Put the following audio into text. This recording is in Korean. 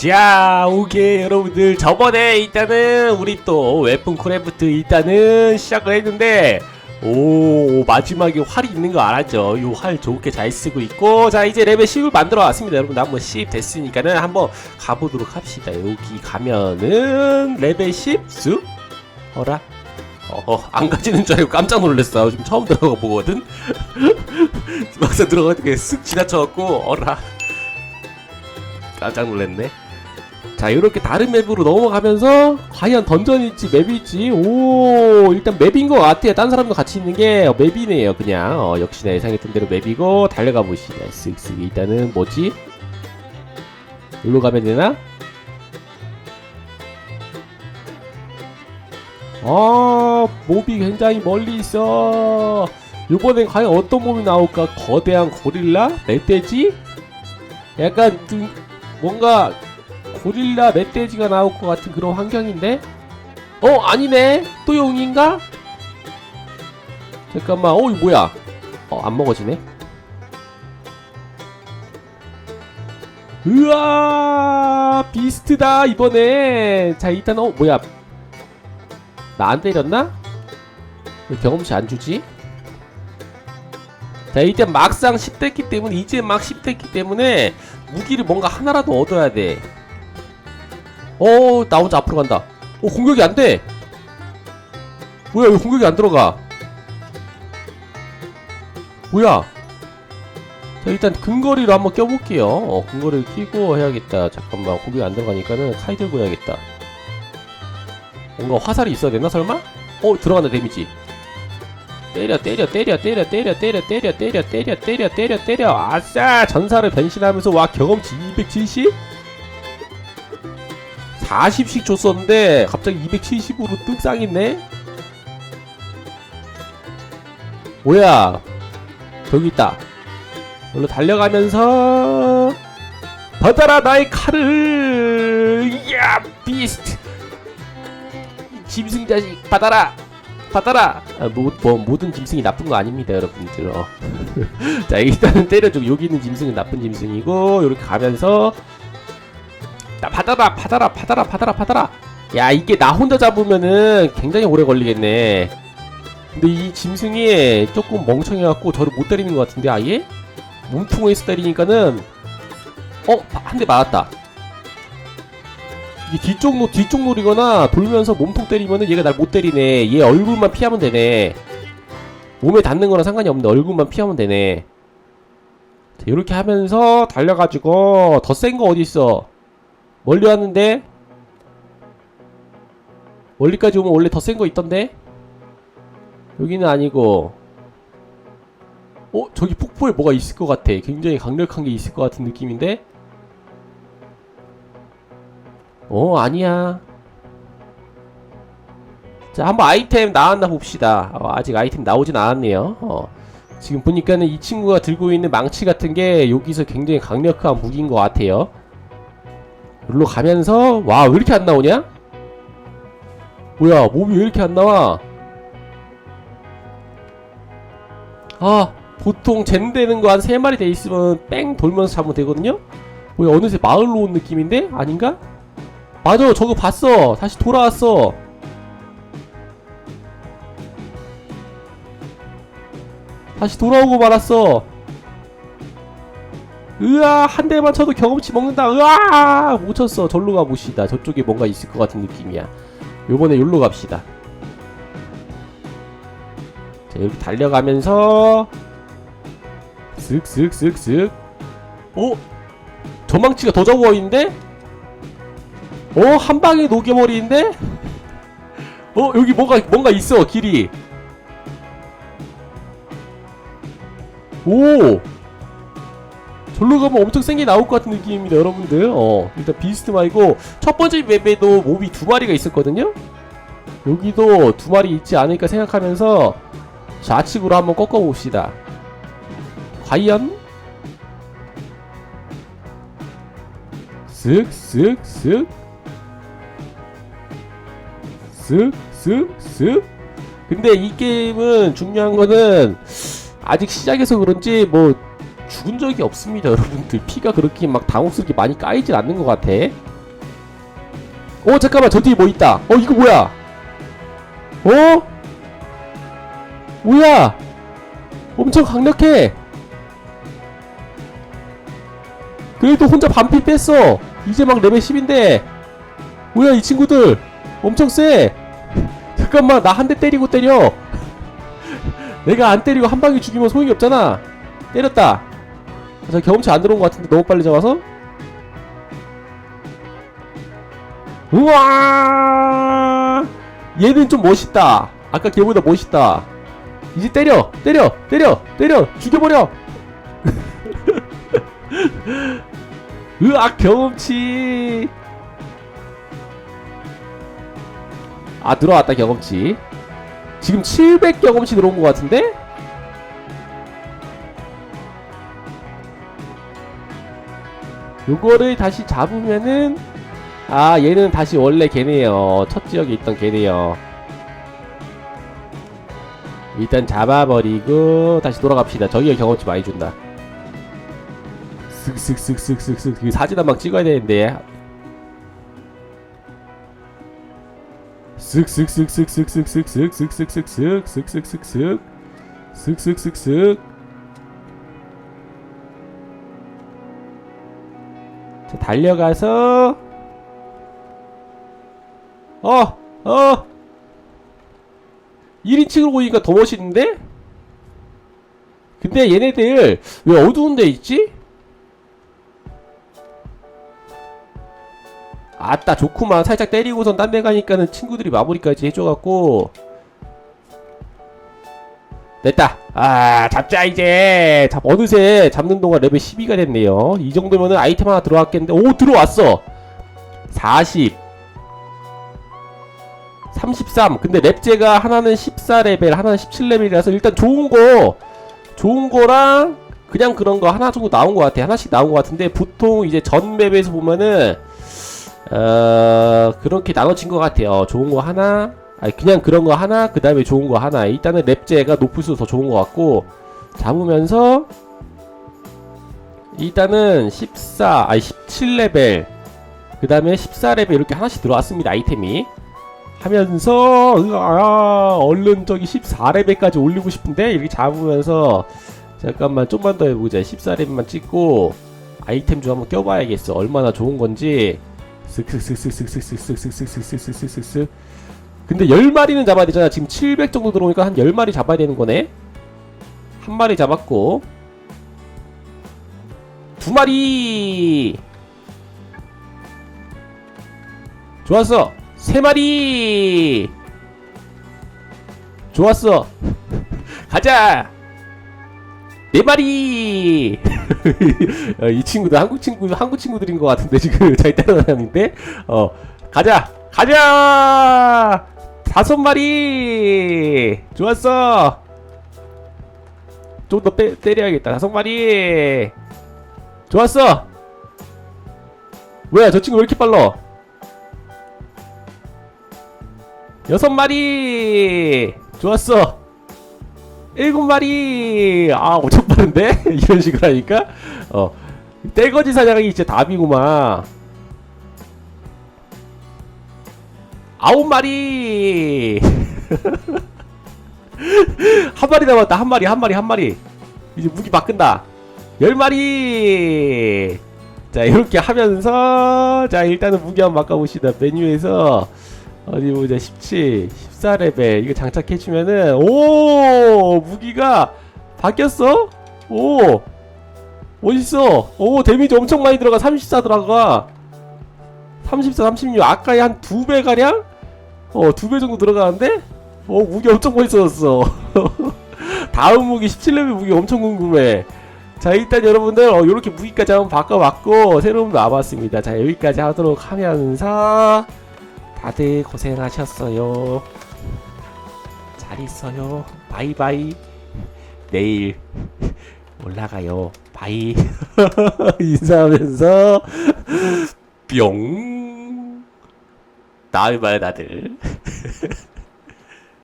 자, 오케이 여러분들 저번에 일단은 우리 또 웨폰 크래프트 일단은 시작을 했는데 오 마지막에 활이 있는 거 알았죠? 요활 좋게 잘 쓰고 있고 자 이제 레벨 10을 만들어 왔습니다 여러분 한번 10 됐으니까는 한번 가보도록 합시다 여기 가면은 레벨 10 쑥? 어라? 어허 안 가지는 줄 알고 깜짝 놀랐어 지금 처음 들어가 보거든 막상 들어가니까 쓱 지나쳐갖고 어라 깜짝 놀랐네. 자, 이렇게 다른 맵으로 넘어가면서 과연 던전일지 맵일지 오 일단 맵인 것 같아요. 딴 사람도 같이 있는 게 맵이네요. 그냥 어, 역시나 예상했던 대로 맵이고 달려가 보시다. 쓱쓱 일단은 뭐지? 여기로 가면 되나? 아 몹이 굉장히 멀리 있어. 이번엔 과연 어떤 몹이 나올까? 거대한 고릴라? 멧돼지? 약간 좀 뭔가 고릴라 멧돼지가 나올 것 같은 그런 환경인데? 어 아니네 또 용인가? 잠깐만 어 이거 뭐야 어 안 먹어지네 으아 비스트다 이번에 자 일단 어 뭐야 나 안 때렸나? 왜 경험치 안 주지? 자 이제 막상 10대기 때문에 이제 막 10대기 때문에 무기를 뭔가 하나라도 얻어야 돼. 어, 나 혼자 앞으로 간다. 어, 공격이 안 돼. 뭐야, 왜 공격이 안 들어가? 뭐야? 자, 일단 근거리로 한번 껴볼게요. 어, 근거리를 끼고 해야겠다. 잠깐만, 공격이 안 들어가니까는 카이 들고 해야겠다. 뭔가 화살이 있어야 되나, 설마? 어, 들어간다, 데미지. 때려 때려 때려 때려 때려 때려 때려 때려 때려 때려 때려 때려 아싸 전사를 변신하면서 와 경험치 270? 40씩 줬었는데 갑자기 270으로 뚝상했네? 뭐야 저기 있다 여기로 달려가면서 받아라 나의 칼을 야 비스트 짐승 자식 받아라 받아라! 아, 뭐, 뭐, 모든 짐승이 나쁜 거 아닙니다, 여러분들. 어. 자, 일단은 때려주고, 여기 있는 짐승은 나쁜 짐승이고, 이렇게 가면서, 나 받아라, 받아라, 받아라, 받아라, 받아라! 야, 이게 나 혼자 잡으면은 굉장히 오래 걸리겠네. 근데 이 짐승이 조금 멍청해갖고 저를 못 때리는 것 같은데, 아예? 몸통에서 때리니까는, 어, 한 대 맞았다. 이게 뒤쪽 노 뒤쪽 노리거나 돌면서 몸통 때리면은 얘가 날 못 때리네. 얘 얼굴만 피하면 되네. 몸에 닿는 거랑 상관이 없는데 얼굴만 피하면 되네. 자, 이렇게 하면서 달려가지고 더 센 거 어디 있어? 멀리 왔는데 멀리까지 오면 원래 더 센 거 있던데? 여기는 아니고 어? 저기 폭포에 뭐가 있을 것 같아. 굉장히 강력한 게 있을 것 같은 느낌인데? 어 아니야 자 한번 아이템 나왔나 봅시다 어, 아직 아이템 나오진 않았네요 어, 지금 보니까는 이 친구가 들고 있는 망치 같은 게 여기서 굉장히 강력한 무기인 것 같아요 여기로 가면서 와 왜 이렇게 안 나오냐? 뭐야 몸이 왜 이렇게 안 나와? 아 보통 젠 되는 거한 세마리 돼 있으면 뺑 돌면서 잡으면 되거든요? 뭐야 어느새 마을로 온 느낌인데? 아닌가? 맞아 저거 봤어. 다시 돌아왔어. 다시 돌아오고 말았어 으아 한 대만 쳐도 경험치 먹는다 으아 못 쳤어 절로 가봅시다 저쪽에 뭔가 있을 것 같은 느낌이야 요번에 여기로 갑시다 자 이렇게 달려가면서 쓱쓱쓱쓱 어? 저 망치가 더 보이는데? 어? 한 방에 녹여버리는데? 어? 여기 뭔가, 뭔가 있어, 길이. 오! 절로 가면 엄청 센 게 나올 것 같은 느낌입니다, 여러분들. 어, 일단 비스트 말고, 첫 번째 맵에도 몹이 두 마리가 있었거든요? 여기도 두 마리 있지 않을까 생각하면서, 좌측으로 한번 꺾어봅시다. 과연? 쓱, 쓱, 쓱. 쓱, 쓱, 쓱. 근데 이 게임은 중요한 거는 아직 시작해서 그런지 뭐 죽은 적이 없습니다, 여러분들. 피가 그렇게 막 당혹스럽게 많이 까이질 않는 것 같아. 어 잠깐만 저 뒤에 뭐 있다. 어 이거 뭐야? 어? 뭐야? 엄청 강력해. 그래도 혼자 반피 뺐어. 이제 막 레벨 10인데. 뭐야 이 친구들? 엄청 세 잠깐만 나 한 대 때리고 때려. 내가 안 때리고 한 방에 죽이면 소용이 없잖아. 때렸다 저 경험치 안 들어온 것 같은데 너무 빨리 잡아서. 우와! 얘는 좀 멋있다. 아까 걔보다 멋있다. 이제 때려 때려 때려 때려. 죽여버려. 으악 경험치. 아 들어왔다 경험치. 지금 700 경험치 들어온 것 같은데? 요거를 다시 잡으면은 아 얘는 다시 원래 걔네요 첫 지역에 있던 걔네요 일단 잡아버리고 다시 돌아갑시다 저기가 경험치 많이 준다 그 사진 한 방 찍어야 되는데 쓱쓱쓱쓱쓱쓱쓱쓱쓱쓱쓱쓱쓱쓱쓱쓱쓱쓱쓱 자 달려가서 어! 어! 1인칭으로 보니까 더 멋있는데? 근데 얘네들 왜 어두운 데 있지? 아따 좋구만 살짝 때리고선 딴 데 가니까는 친구들이 마무리까지 해줘갖고 됐다. 아 잡자 이제. 잡 어느새 잡는 동안 레벨 12가 됐네요. 이 정도면은 아이템 하나 들어왔겠는데 오 들어왔어. 40 33 근데 랩제가 하나는 14레벨 하나는 17레벨이라서 일단 좋은 거 좋은 거랑 그냥 그런 거 하나 정도 나온 것 같아. 하나씩 나온 것 같은데 보통 이제 전 맵에서 보면은 어 그렇게 나눠진 것 같아요. 좋은 거 하나 아니 그냥 그런 거 하나 그 다음에 좋은 거 하나. 일단은 랩제가 높을수록 더 좋은 것 같고 잡으면서 일단은 14 아니 17레벨 그 다음에 14레벨 이렇게 하나씩 들어왔습니다 아이템이. 하면서 으아, 얼른 저기 14레벨까지 올리고 싶은데? 이렇게 잡으면서 잠깐만 좀만 더 해보자. 14레벨만 찍고 아이템 좀 한번 껴봐야겠어. 얼마나 좋은 건지. 쓱쓱쓱쓱쓱쓱쓱쓱쓱쓱쓱쓱쓱쓱쓱 근데 10마리는 잡아야 되잖아. 지금 700 정도 들어오니까 한 10마리 잡아야 되는 거네. 한 마리 잡았고. 두 마리. 좋았어. 세 마리. 좋았어. 가자. 네 마리. 어, 이 친구들 한국 친구 한국 친구들인 것 같은데 지금 잘 따라다니는데? 어 가자. 가자 다섯 마리. 좋았어. 좀 더 때려야겠다. 다섯 마리. 좋았어. 뭐야 저 친구 왜 이렇게 빨라? 여섯 마리. 좋았어. 일곱 마리. 아 엄청 빠른데? 이런 식으로 하니까? 어. 떼거지 사냥이 진짜 답이구만 아홉 마리. 한 마리 남았다. 한 마리 한 마리 한 마리. 이제 무기 바꾼다. 열 마리. 자 이렇게 하면서 자 일단은 무기 한번 바꿔봅시다. 메뉴에서. 어디 보자. 17 14레벨. 이거 장착해주면은 오! 무기가 바뀌었어? 오! 멋있어. 오 데미지 엄청 많이 들어가. 34 들어가. 34 36 아까의 한 두 배 가량 어 두 배 정도 들어가는데 오 무기 엄청 멋있어졌어 다음 무기 17레벨 무기 엄청 궁금해 자 일단 여러분들 어, 이렇게 무기까지 한번 바꿔봤고 새로운 거 와봤습니다 자 여기까지 하도록 하면서 다들 고생하셨어요. 잘 있어요. 바이바이. 내일 올라가요. 바이. 인사하면서 뿅. 나을 말 나들.